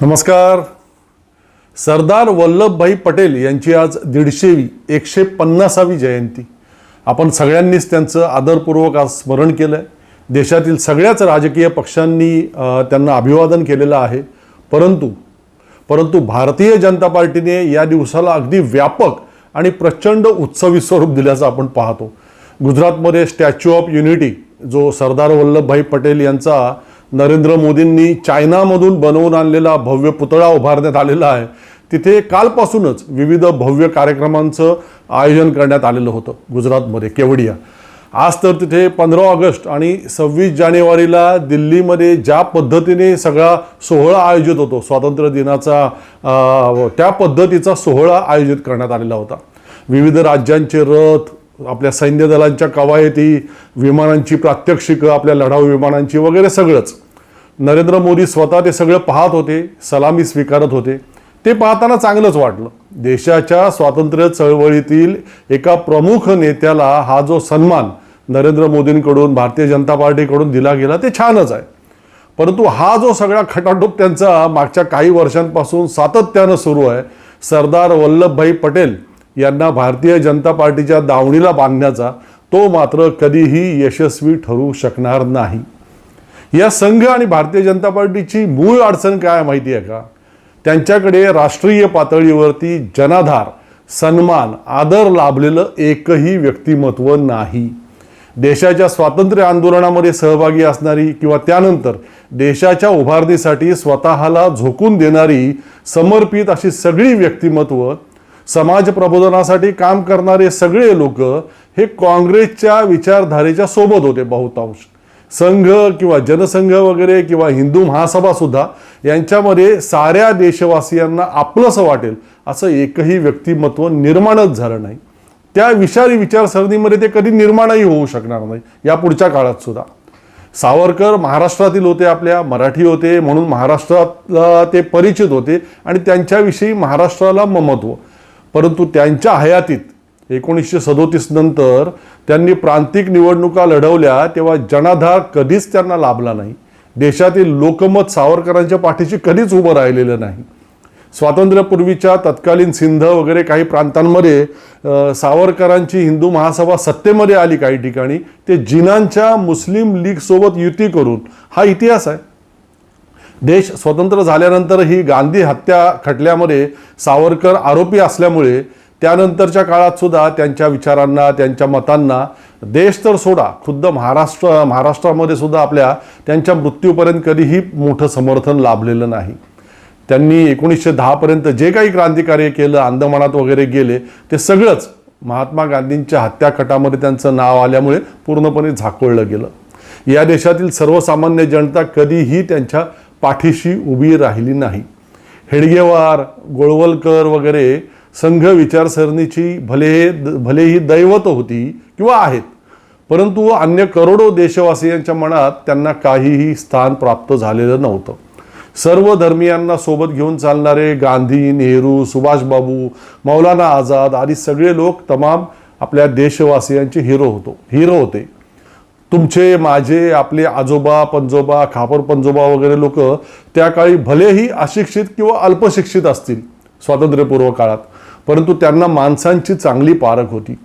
नमस्कार. सरदार वल्लभभाई पटेल यांची आज दीडशेवी एकशे पन्नासावी जयंती. आपण सगळ्यांनीच त्यांचं आदरपूर्वक आज स्मरण केलं आहे देशातील सगळ्याच राजकीय पक्षांनी त्यांना अभिवादन केलेलं आहे. परंतु परंतु भारतीय जनता पार्टीने या दिवसाला अगदी व्यापक आणि प्रचंड उत्सवी स्वरूप दिल्याचं आपण पाहतो. गुजरातमध्ये स्टॅच्यू ऑफ युनिटी जो सरदार वल्लभभाई पटेल यांचा नरेंद्र मोदींनी चायनामधून बनवून आणलेला भव्य पुतळा उभारण्यात आलेला आहे. तिथे कालपासूनच विविध भव्य कार्यक्रमांचं आयोजन करण्यात आलेलं होतं. गुजरातमध्ये केवडिया. आज तर तिथे पंधरा ऑगस्ट आणि सव्वीस जानेवारीला दिल्लीमध्ये ज्या पद्धतीने सगळा सोहळा आयोजित होतो स्वातंत्र्य दिनाचा त्या पद्धतीचा सोहळा आयोजित करण्यात आलेला होता. विविध राज्यांचे रथ आपल्या सैन्य दलांच्या कवायती विमानांची प्रात्यक्षिकं आपल्या लढाऊ विमानांची वगैरे सगळंच. नरेंद्र मोदी स्वतः ते सगळं पाहत होते सलामी स्वीकारत होते. ते पाहताना चांगलंच वाटलं. देशाच्या स्वातंत्र्य चळवळीतील एका प्रमुख नेत्याला हा जो सन्मान नरेंद्र मोदींकडून भारतीय जनता पार्टीकडून दिला गेला ते छानच आहे. परंतु हा जो सगळा खटाटोप त्यांचा मागच्या काही वर्षांपासून सातत्यानं सुरू आहे सरदार वल्लभभाई पटेल यांना भारतीय जनता पार्टीच्या दावणीला बांधण्याचा तो मात्र कधीही यशस्वी ठरू शकणार नाही. या संघ आणि भारतीय जनता पार्टीची मूळ अडचण काय माहिती आहे का? त्यांच्याकडे राष्ट्रीय पातळीवरती जनाधार सन्मान आदर लाभलेलं एकही व्यक्तिमत्व नाही. देशाच्या स्वातंत्र्य आंदोलनामध्ये सहभागी असणारी किंवा त्यानंतर देशाच्या उभारणीसाठी स्वतःला झोकून देणारी समर्पित अशी सगळी व्यक्तिमत्व समाज प्रबोधनासाठी काम करणारे सगळे लोक हे काँग्रेसच्या विचारधारेच्या सोबत होते बहुतांश. संघ किंवा जनसंघ वगैरे किंवा हिंदू महासभा सुद्धा यांच्यामध्ये साऱ्या देशवासियांना आपलंसं वाटेल असं एकही व्यक्तिमत्व निर्माणच झालं नाही. त्या विषारी विचारसरणीमध्ये ते कधी निर्माणही होऊ शकणार नाही या पुढच्या काळात सुद्धा. सावरकर महाराष्ट्रातील होते आपल्या मराठी होते म्हणून महाराष्ट्रात ते परिचित होते आणि त्यांच्याविषयी महाराष्ट्राला ममत्व. परंतु त्यांच्या हयातीत एकोणीसशे सदोतीस नंतर त्यांनी प्रांतिक निवडणुका लढवल्या तेव्हा जनाधार कधीच त्यांना लाभला नाही. देशातील लोकमत सावरकरांच्या पाठीशी कधीच उभं राहिलेलं नाही. स्वातंत्र्यापूर्वीच्या तत्कालीन सिंध वगैरे काही प्रांतांमध्ये सावरकरांची हिंदू महासभा सत्तेमध्ये आली काही ठिकाणी. ते जिनांच्या मुस्लिम लीगसोबत युती करून हा इतिहास आहे. देश स्वतंत्र झाल्यानंतर ही गांधी हत्या खटल्यामध्ये सावरकर आरोपी असल्यामुळे त्यानंतरच्या काळात सुद्धा त्यांच्या विचारांना त्यांच्या मतांना देश तर सोडा खुद्द महाराष्ट्र महाराष्ट्रामध्ये सुद्धा आपल्या त्यांच्या मृत्यूपर्यंत कधीही मोठं समर्थन लाभलेलं नाही. त्यांनी एकोणीसशे दहापर्यंत जे काही क्रांतिकार्य केलं अंदमानात वगैरे गेले ते सगळंच महात्मा गांधींच्या हत्याकटामध्ये त्यांचं नाव आल्यामुळे पूर्णपणे झाकोळलं गेलं. या देशातील सर्वसामान्य जनता कधीही त्यांच्या पाठीशी उभी राहिली नाही. हेडगेवार गोळवलकर वगैरे संघ विचारसरणीची भले भलेही दैवत होती किंवा आहेत परंतु अन्य करोडो देशवासियांच्या मनात त्यांना काहीही स्थान प्राप्त झालेलं नव्हतं. सर्व धर्मियांना सोबत घेऊन चालणारे गांधी नेहरू सुभाषबाबू मौलाना आझाद आदी सगळे लोक तमाम आपल्या देशवासियांचे हिरो होतो हिरो होते. तुमचे माझे आपले आजोबा पंजोबा खापर पंजोबा वगैरे लोक त्या काळी भलेही अशिक्षित किंवा अल्पशिक्षित असतील स्वातंत्र्यपूर्व काळात परंतु त्यांना माणसांची चांगली पारख होती.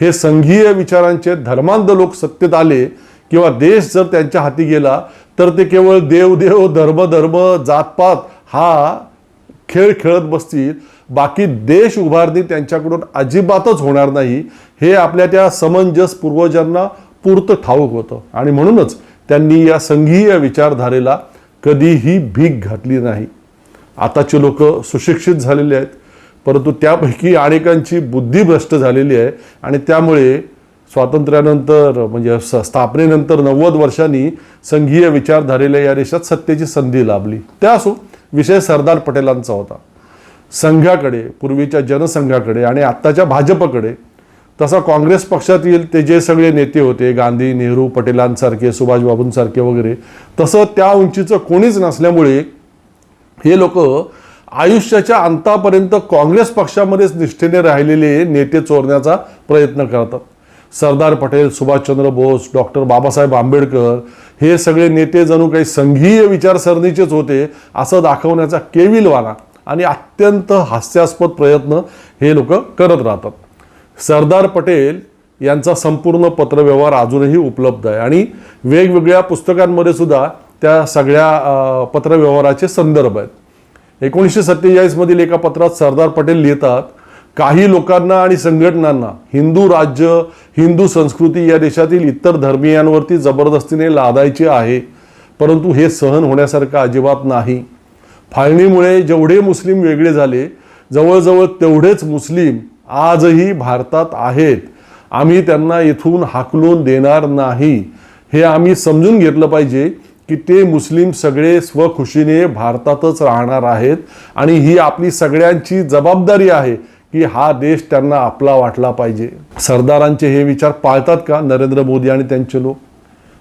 हे संघीय विचारांचे धर्मांध लोक सत्तेत आले किंवा देश जर त्यांच्या हाती गेला तर ते केवळ देव देव धर्म धर्म जातपात हा खेळ खेळत बसतील. बाकी देश उभारणी त्यांच्याकडून अजिबातच होणार नाही. हे आपल्या त्या समंजस पूर्वजांना पुरतं ठाऊक होतं. आणि म्हणूनच त्यांनी या संघीय विचारधारेला कधीही भीक घातली नाही. आताचे लोक सुशिक्षित झालेले आहेत परंतु त्यापैकी अनेकांची बुद्धी भ्रष्ट झालेली आहे. आणि त्यामुळे स्वातंत्र्यानंतर म्हणजे स- स्थापनेनंतर नव्वद वर्षांनी संघीय विचारधारेला या देशात सत्तेची संधी लाभली. त्या असो विषय सरदार पटेलांचा होता. संघाकडे पूर्वीच्या जनसंघाकडे आणि आत्ताच्या भाजपकडे तसा काँग्रेस पक्षातील ते जे सगळे नेते होते गांधी नेहरू पटेलांसारखे सुभाषबाबूंसारखे वगैरे तसं त्या उंचीचं कोणीच नसल्यामुळे हे लोक आयुष्याच्या अंतापर्यंत काँग्रेस पक्षामध्येच निष्ठेने राहिलेले नेते चोरण्याचा प्रयत्न करतात. सरदार पटेल सुभाषचंद्र बोस डॉक्टर बाबासाहेब आंबेडकर हे सगळे नेते जणू काही संघीय विचारसरणीचेच होते असं दाखवण्याचा केविलवाना आणि अत्यंत हास्यास्पद प्रयत्न हे लोक करत राहतात. सरदार पटेल यांचा संपूर्ण पत्रव्यवहार अजूनही उपलब्ध आहे. आणि वेगवेगळ्या पुस्तकांमध्ये सुद्धा त्या सगळ्या पत्रव्यवहाराचे संदर्भ आहेत. एकोणीसशे सत्तेचाळीसमधील एका पत्रात सरदार पटेल लिहितात काही लोकांना आणि संघटनांना हिंदू राज्य हिंदू संस्कृती या देशातील इतर धर्मीयांवरती जबरदस्तीने लादायची आहे परंतु हे सहन होण्यासारखं अजिबात नाही. फाळणीमुळे जेवढे मुस्लिम वेगळे झाले जवळजवळ तेवढेच मुस्लिम आजही भारतात आहेत. आम्ही त्यांना इथून हाकलून देणार नाही. हे आम्ही समजून घेतलं पाहिजे की ते मुस्लिम सगळे स्वखुशीने भारतातच राहणार आहेत आणि ही आपली सगळ्यांची जबाबदारी आहे की हा देश त्यांना आपला वाटला पाहिजे. सरदारांचे हे विचार पाळतात का नरेंद्र मोदी आणि त्यांचे लोक?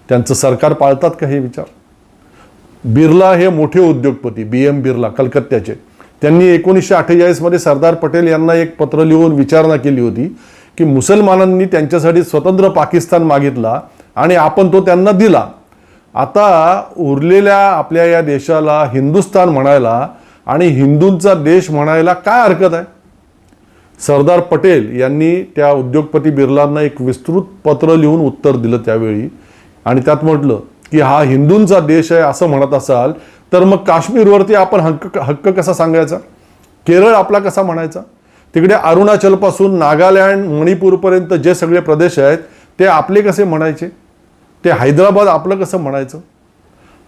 त्यांचं सरकार पाळतात का हे विचार? बिर्ला हे मोठे उद्योगपती बी एम बिर्ला कलकत्त्याचे. त्यांनी एकोणीसशे अठ्ठेचाळीसमध्ये सरदार पटेल यांना एक पत्र लिहून विचारणा केली होती की मुसलमानांनी त्यांच्यासाठी स्वतंत्र पाकिस्तान मागितला आणि आपण तो त्यांना दिला. आता उरलेल्या आपल्या या देशाला हिंदुस्तान म्हणायला आणि हिंदूंचा देश म्हणायला काय हरकत आहे? सरदार पटेल यांनी त्या उद्योगपती बिर्लांना एक विस्तृत पत्र लिहून उत्तर दिलं त्यावेळी आणि त्यात म्हटलं की हा हिंदूंचा देश आहे असं म्हणत असाल तर मग काश्मीरवरती आपण हक्क हक्क कसा सांगायचा? केरळ आपला कसा म्हणायचा? तिकडे अरुणाचलपासून नागालँड मणिपूरपर्यंत जे सगळे प्रदेश आहेत ते आपले कसे म्हणायचे? ते हैदराबाद आपलं कसं म्हणायचं?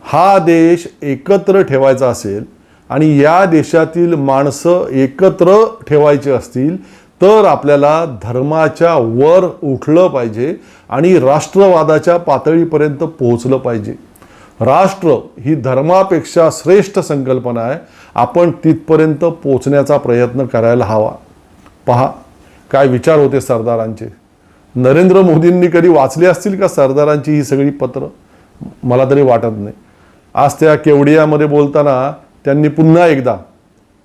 हा देश एकत्र ठेवायचा असेल आणि या देशातील माणसं एकत्र ठेवायची असतील तर आपल्याला धर्माच्या वर उठलं पाहिजे. आणि राष्ट्रवादाच्या पातळीपर्यंत पोहोचलं पाहिजे. राष्ट्र ही धर्मापेक्षा श्रेष्ठ संकल्पना आहे. आपण तिथपर्यंत पोचण्याचा प्रयत्न करायला हवा. पहा काय विचार होते सरदारांचे? नरेंद्र मोदींनी कधी वाचले असतील का सरदारांची ही सगळी पत्र? मला तरी वाटत नाही. आज त्या केवडियामध्ये बोलताना त्यांनी पुन्हा एकदा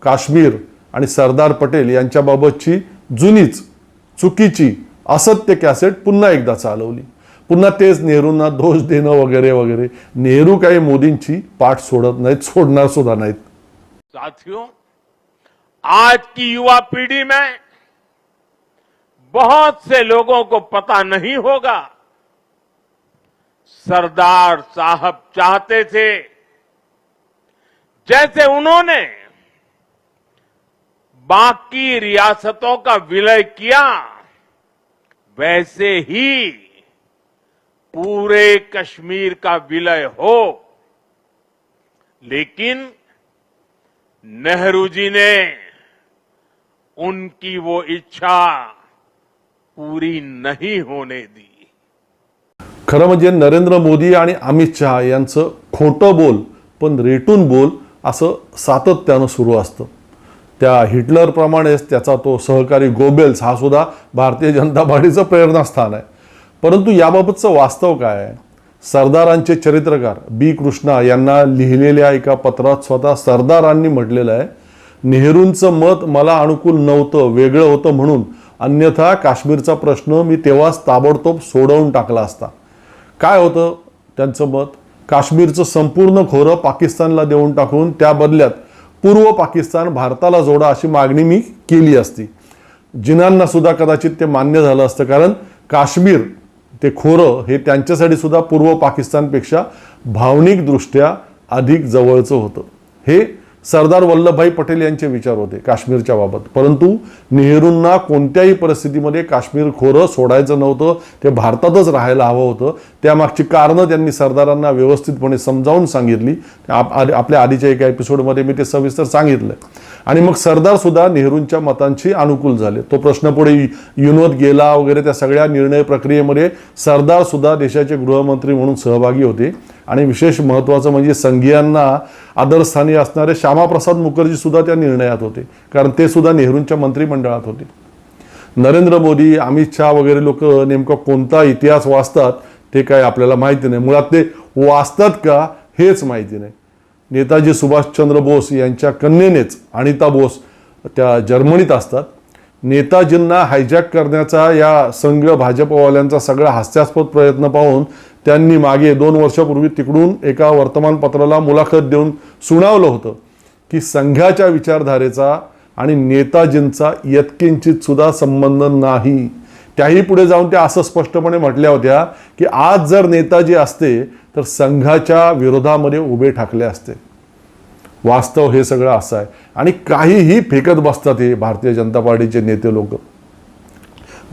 काश्मीर आणि सरदार पटेल यांच्याबाबतची जुनीच चुकीची असत्य कॅसेट पुन्हा एकदा चालवली. पुन्हा तेच नेहरूंना दोष देणं वगैरे वगैरे. नेहरू काही मोदींची पाठ सोडत नाहीत सोडणार सुद्धा नाहीत. साथियों आज की युवा पीढ़ी में बहुत से लोगों को पता नहीं होगा सरदार साहब चाहते थे जैसे उन्होंने बाकी रियासतों का विलय किया वैसे ही पूरे कश्मीर का विलय हो लेकिन नेहरू जी ने उनकी वो इच्छा पूरी नहीं होने दी। खरं म्हणजे नरेंद्र मोदी आणि अमित शहा यांचं खोटं बोल पण रेटून बोल असं सातत्यानं सुरू असतं. त्या हिटलरप्रमाणेच त्याचा तो सहकारी गोबेल्स हा सुद्धा भारतीय जनता पार्टीचं प्रेरणास्थान आहे. परंतु याबाबतचं वास्तव काय आहे? सरदारांचे चरित्रकार बी कृष्णा यांना लिहिलेल्या एका पत्रात स्वतः सरदारांनी म्हटलेलं आहे नेहरूंचं मत मला अनुकूल नव्हतं वेगळं होतं म्हणून. अन्यथा काश्मीरचा प्रश्न मी तेव्हाच ताबडतोब सोडवून टाकला असता. काय होतं त्यांचं मत? काश्मीरचं संपूर्ण खोरं पाकिस्तानला देऊन टाकून त्या बदल्यात पूर्व पाकिस्तान भारताला जोडा अशी मागणी मी केली असती. जिनांना सुद्धा कदाचित ते मान्य झालं असतं कारण काश्मीर ते खोरं हे त्यांच्यासाठी सुद्धा पूर्व पाकिस्तानपेक्षा भावनिकदृष्ट्या अधिक जवळचं होतं. हे सरदार वल्लभभाई पटेल यांचे विचार होते काश्मीरच्या बाबत. परंतु नेहरूंना कोणत्याही परिस्थितीमध्ये काश्मीर खोरं सोडायचं नव्हतं ते भारतातच राहायला हवं होतं. त्यामागची कारणं त्यांनी सरदारांना व्यवस्थितपणे समजावून सांगितली. आप- आपल्या आधीच्या एका एपिसोडमध्ये मी ते सविस्तर सांगितलं. आणि मग सरदार सुद्धा नेहरूंच्या मतांशी अनुकूल झाले. तो प्रश्न पुढे युनोत गेला वगैरे त्या सगळ्या निर्णय प्रक्रियेमध्ये सरदार सुद्धा देशाचे गृहमंत्री म्हणून सहभागी होते. आणि विशेष महत्त्वाचं म्हणजे संघीयांना आदरस्थानी असणारे श्यामाप्रसाद मुखर्जी सुद्धा त्या निर्णयात होते. कारण ते सुद्धा नेहरूंच्या मंत्रिमंडळात होते. नरेंद्र मोदी अमित शहा वगैरे लोक नेमका कोणता इतिहास वाचतात ते काय आपल्याला माहिती नाही. मुळात ते वाचतात का हेच माहिती नाही. नेताजी सुभाषचंद्र बोस यांच्या कन्येनेच अनिता बोस त्या जर्मनीत असतात. नेताजींना हायजॅक करण्याचा या संघ भाजपवाल्यांचा सगळा हास्यास्पद प्रयत्न पाहून त्यांनी मागे दोन वर्षापूर्वी तिकडून एका वर्तमानपत्राला मुलाखत देऊन सुनावलं होतं की संघाच्या विचारधारेचा आणि नेताजींचा यत्किंचित सुद्धा संबंध नाही. त्याही पुढे जाऊन त्या असं स्पष्टपणे म्हटल्या होत्या की आज जर नेताजी असते तर संघाच्या विरोधामध्ये उभे ठाकले असते. वास्तव हे सगळं असं आहे. आणि काहीही फेकत बसतात हे भारतीय जनता पार्टीचे नेते लोक.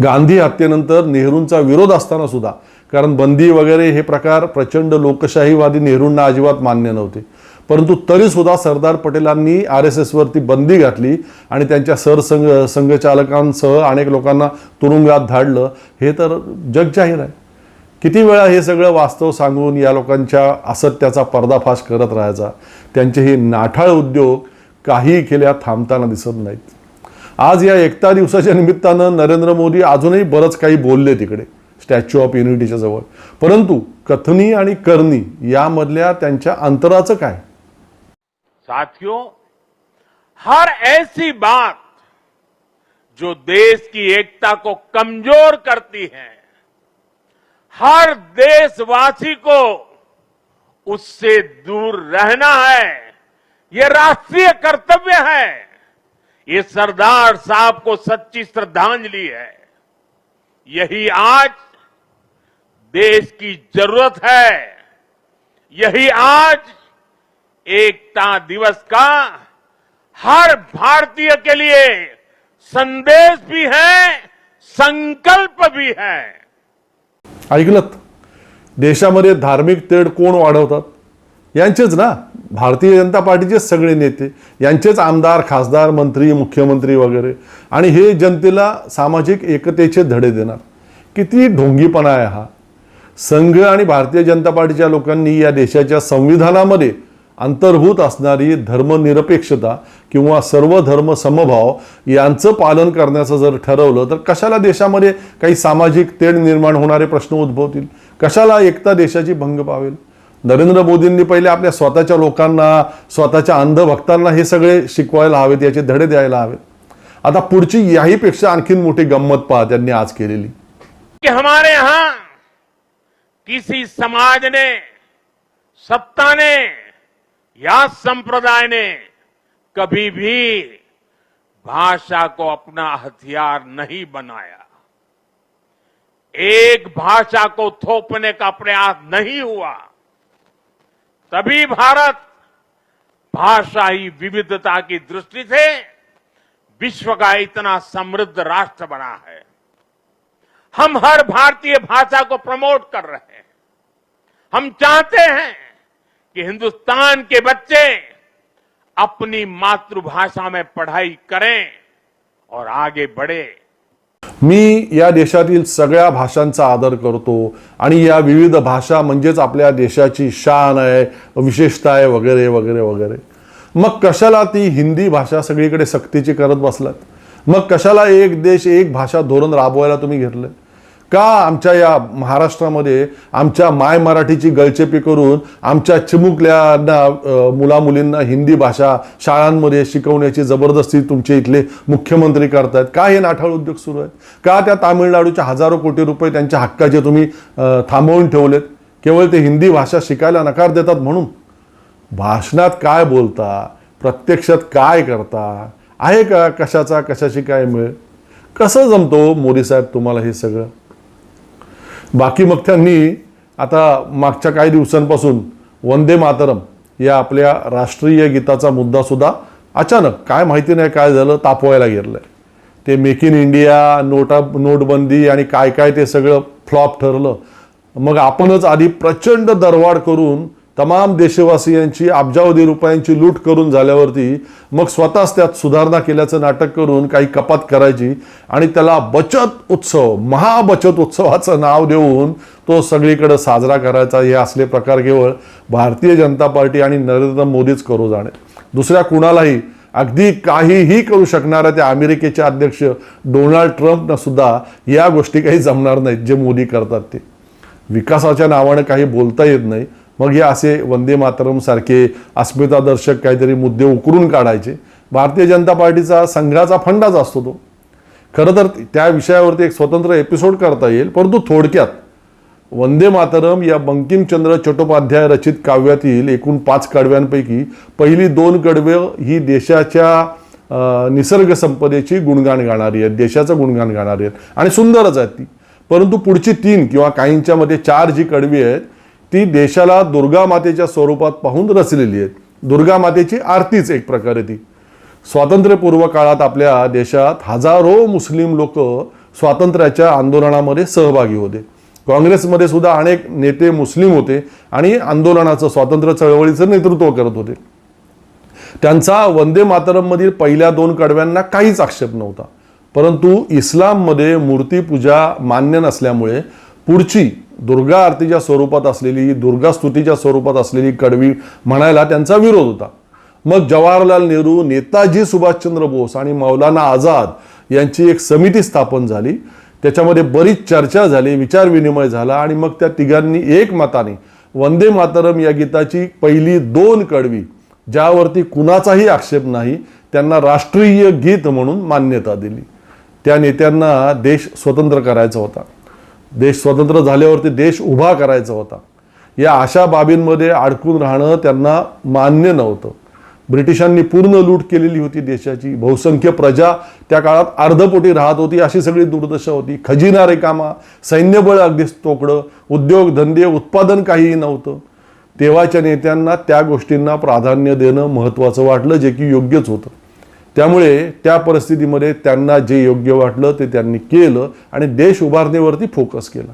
गांधी हत्येनंतर नेहरूंचा विरोध असताना सुद्धा कारण बंदी वगैरे हे प्रकार प्रचंड लोकशाहीवादी नेहरूंना अजिबात मान्य नव्हते. परंतु तरीसुद्धा सरदार पटेलांनी आर एस एसवरती बंदी घातली आणि त्यांच्या सरसंघ संघचालकांसह अनेक लोकांना तुरुंगात धाडलं. हे तर जगजाहीर आहे. किती वेळा हे सगळं वास्तव सांगून या लोकांच्या असत्याचा पर्दाफाश करत राहायचा? त्यांचे हे नाठाळ उद्योग काही केल्या थांबताना दिसत नाहीत. आज या एकता दिवसाच्या निमित्तानं नरेंद्र मोदी अजूनही बरंच काही बोलले तिकडे स्टॅच्यू ऑफ युनिटीच्या जवळ. परंतु कथनी आणि करणी यामधल्या त्यांच्या अंतराचं काय? साथियों हर ऐसी बात जो देश की एकता को कमजोर करती है हर देशवासी को उससे दूर रहना है। ये राष्ट्रीय कर्तव्य है। ये सरदार साहब को सच्ची श्रद्धांजलि है। यही आज देश की ज़रूरत है। यही आज एकता दिवस का हर भारतीय के लिए संदेश भी है, संकल्प भी है। ऐकलत. देशामध्ये धार्मिक तेढ कोण वाढवतात? यांचेच ना? भारतीय जनता पार्टीचेच सगळे नेते यांचेच आमदार खासदार मंत्री मुख्यमंत्री वगैरे. आणि हे जनतेला सामाजिक एकतेचे धडे देणार. किती ढोंगीपणा आहे हा. संघ आणि भारतीय जनता पार्टीच्या लोकांनी या देशाच्या संविधानामध्ये अंतर्भूत असणारी धर्मनिरपेक्षता किंवा सर्व धर्म समभाव यांचं पालन करण्याचं जर ठरवलं तर कशाला देशामध्ये काही सामाजिक तेढ निर्माण होणारे प्रश्न उद्भवतील? कशाला एकता देशाची भंग पावेल? नरेंद्र मोदींनी पहिले आपल्या स्वतःच्या लोकांना स्वतःच्या अंधभक्तांना हे सगळे शिकवायला हवेत याचे धडे द्यायला हवेत. आता पुढची याहीपेक्षा आणखीन मोठी गंमत पहा त्यांनी आज केलेली. की हमारे यहां किसी समाज ने सत्ता ने या संप्रदाय ने कभी भी भाषा को अपना हथियार नहीं बनाया। एक भाषा को थोपने का प्रयास नहीं हुआ। तभी भारत भाषाई विविधता की दृष्टि से विश्व का इतना समृद्ध राष्ट्र बना है। हम हर भारतीय भाषा को प्रमोट कर रहे हैं। हम चाहते हैं कि हिंदुस्तान के बच्चे अपनी मातृभाषा में पढ़ाई करें और आगे बढ़े। मी या देशातील सगळ्या भाषांचा आदर करतो आणि या विविध भाषा म्हणजेच आपल्या देशाची शान आहे विशेषता आहे वगैरे वगैरे वगैरे. मग कशाला ती हिंदी भाषा सगळीकडे सक्तीची करत बसलात? मग कशाला एक देश एक भाषा धोरण राबवायला तुम्ही घेतलं का आमच्या या महाराष्ट्रामध्ये आमच्या माय मराठीची गळचेपी करून आमच्या चिमुकल्यांना मुलामुलींना हिंदी भाषा शाळांमध्ये शिकवण्याची जबरदस्ती तुमचे इथले मुख्यमंत्री करतायत? का हे नाठाळ उद्योग सुरू आहेत? का त्या तामिळनाडूच्या हजारो कोटी रुपये त्यांच्या हक्काचे तुम्ही थांबवून ठेवलेत? केवळ ते हिंदी भाषा शिकायला नकार देतात म्हणून? भाषणात काय बोलता? प्रत्यक्षात काय करता? आहे का कशाचा कशाशी काय मिळेल कसं जमतो मोदी साहेब तुम्हाला हे सगळं? बाकी मग त्यांनी आता मागच्या काही दिवसांपासून वंदे मातरम या आपल्या राष्ट्रीय गीताचा मुद्दा सुद्धा अचानक काय माहिती नाही काय झालं तापवायला गेलं ते मेक इन इंडिया नोटा नोटबंदी आणि काय काय ते सगळं फ्लॉप ठरलं. मग आपणच आधी प्रचंड दरवाढ करून तमाम देशवासियांची अब्जावधी रुपयांची लूट करून झाल्यावरती मग स्वतःच त्यात सुधारणा केल्याचं नाटक करून काही कपात करायची आणि त्याला बचत उत्सव महाबचत उत्सवाचं नाव देऊन तो सगळीकडे साजरा करायचा. हे असले प्रकार केवळ भारतीय जनता पार्टी आणि नरेंद्र मोदीच करू जाणे. दुसऱ्या कुणालाही अगदी काहीही करू शकणाऱ्या त्या अमेरिकेचे अध्यक्ष डोनाल्ड ट्रम्पनं सुद्धा या गोष्टी काही जमणार नाहीत जे मोदी करतात ते. विकासाच्या नावानं काही बोलता येत नाही. मग हे असे वंदे मातरम सारखे अस्मितादर्शक काहीतरी मुद्दे उकरून काढायचे. भारतीय जनता पार्टीचा संघाचा फंडाच असतो तो. खरं तर त्या विषयावरती एक स्वतंत्र एपिसोड करता येईल परंतु थोडक्यात वंदे मातरम या बंकिमचंद्र चट्टोपाध्याय रचित काव्यातील एकूण पाच कडव्यांपैकी पहिली दोन कडवे ही देशाच्या निसर्ग संपदेची गुणगान गाणारी आहेत देशाचं गुणगान गाणारी आहेत. आणि सुंदरच आहेत ती. परंतु पुढची तीन किंवा काहींच्या मध्ये चार जी कडवी आहेत ती देशाला दुर्गा मातेच्या स्वरूपात पाहून रचलेली आहेत. दुर्गा मातेची आरतीच एक प्रकारे ती. स्वातंत्र्यपूर्व काळात आपल्या देशात हजारो मुस्लिम लोक स्वातंत्र्याच्या आंदोलनामध्ये सहभागी होते. काँग्रेसमध्ये सुद्धा अनेक नेते मुस्लिम होते आणि आंदोलनाचं स्वातंत्र्य चळवळीचं नेतृत्व करत होते. त्यांचा वंदे मातरममधील पहिल्या दोन कडव्यांना काहीच आक्षेप नव्हता. परंतु इस्लाममध्ये मूर्तीपूजा मान्य नसल्यामुळे पुढची दुर्गा आरतीच्या स्वरूपात असलेली दुर्गा स्तुतीच्या स्वरूपात असलेली कडवी म्हणायला त्यांचा विरोध होता. मग जवाहरलाल नेहरू नेताजी सुभाषचंद्र बोस आणि मौलाना आझाद यांची एक समिती स्थापन झाली. त्याच्यामध्ये बरीच चर्चा झाली विचारविनिमय झाला आणि मग त्या तिघांनी एक मताने वंदे मातरम या गीताची पहिली दोन कडवी ज्यावरती कुणाचाही आक्षेप नाही त्यांना राष्ट्रीय गीत म्हणून मान्यता दिली. त्या नेत्यांना देश स्वतंत्र करायचा होता. देश स्वतंत्र झाल्यावरती देश उभा करायचा होता. या अशा बाबींमध्ये अडकून राहणं त्यांना मान्य नव्हतं. ब्रिटिशांनी पूर्ण लूट केलेली होती देशाची. बहुसंख्य प्रजा त्या काळात अर्धपोटी राहत होती अशी सगळी दुर्दशा होती. खजिना रिकामा सैन्यबळ अगदीच तोकडं उद्योगधंदे उत्पादन काहीही नव्हतं. तेव्हाच्या नेत्यांना त्या गोष्टींना प्राधान्य देणं महत्त्वाचं वाटलं जे की योग्यच होतं. त्यामुळे त्या परिस्थितीमध्ये त्यांना जे योग्य वाटलं ते त्यांनी केलं आणि देश उभारणीवरती फोकस केला.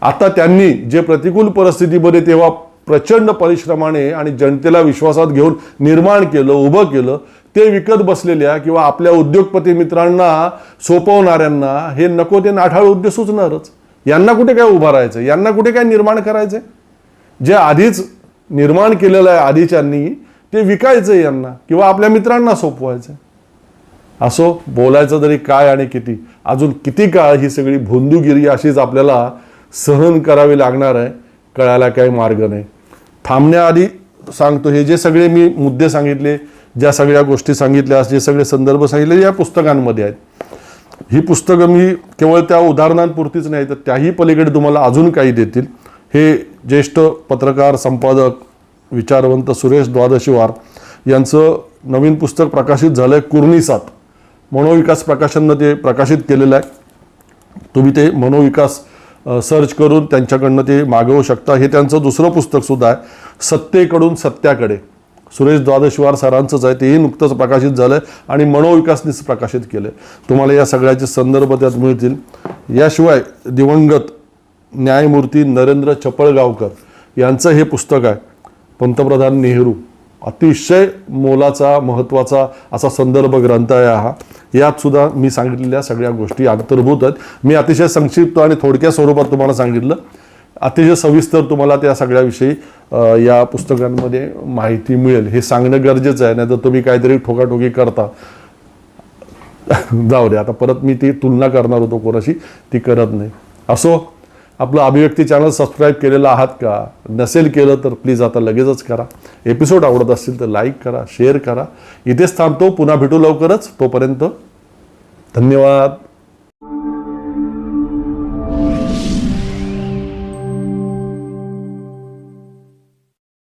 आता त्यांनी जे प्रतिकूल परिस्थितीमध्ये तेव्हा प्रचंड परिश्रमाने आणि जनतेला विश्वासात घेऊन निर्माण केलं उभं केलं ते विकत बसलेल्या किंवा आपल्या उद्योगपती मित्रांना सोपवणाऱ्यांना हे नको ते नाठाळ उद्योग सुचणारच. यांना कुठे काय उभं राहायचं? यांना कुठे काय निर्माण करायचं जे आधीच निर्माण केलेलं आहे आधीच्यांनी ते विकायचं यांना किंवा आपल्या मित्रांना सोपवायचं असो बोलायचं तरी काय आणि किती? अजून किती काळ ही सगळी भोंदूगिरी अशीच आपल्याला सहन करावी लागणार आहे कळायला काही मार्ग नाही. थांबण्याआधी सांगतो हे जे सगळे मी मुद्दे सांगितले ज्या सगळ्या गोष्टी सांगितल्या जे सगळे संदर्भ सांगितले या पुस्तकांमध्ये आहेत. ही पुस्तकं मी केवळ त्या उदाहरणांपुरतीच नाही तर त्याही पलीकडे तुम्हाला अजून काही देतील. हे ज्येष्ठ पत्रकार संपादक विचारवंत सुरेश द्वादशीवार यांचं नवीन पुस्तक प्रकाशित झालं आहे कुर्निसात मनोविकास प्रकाशननं ते प्रकाशित केलेलं आहे. तुम्ही ते मनोविकास सर्च करून त्यांच्याकडनं ते मागवू शकता. हे त्यांचं दुसरं पुस्तकसुद्धा आहे. सत्तेकडून सत्याकडे. सुरेश द्वादशवार सरांचंच आहे. तेही नुकतंच प्रकाशित झालं आहे आणि मनोविकासनीच प्रकाशित केलं आहे तुम्हाला या सगळ्याचे संदर्भ त्यात मिळतील. याशिवाय दिवंगत न्यायमूर्ती नरेंद्र चपळगावकर यांचं हे पुस्तक आहे. पंतप्रधान नेहरू. अतिशय मोलाचा महत्त्वाचा असा संदर्भ ग्रंथ आहे हा. यात सुद्धा मी सांगितलेल्या सगळ्या गोष्टी अंतर्भूत आहेत. मी अतिशय संक्षिप्त आणि थोडक्या स्वरूपात तुम्हाला सांगितलं. अतिशय सविस्तर तुम्हाला त्या सगळ्याविषयी या पुस्तकांमध्ये माहिती मिळेल. हे सांगणं गरजेचं आहे नाही तर तुम्ही काहीतरी ठोकाठोकी करता. जाऊ दे आता परत मी ती तुलना करणार होतो कोणाशी ती करत नाही. असो आपलं अभिव्यक्ती चॅनल सबस्क्राईब केलेलं आहात का? नसेल केलं तर प्लीज आता लगेचच करा. एपिसोड आवडत असतील तर लाईक करा शेअर करा. इथेच थांबतो. पुन्हा भेटू लवकरच. तोपर्यंत धन्यवाद.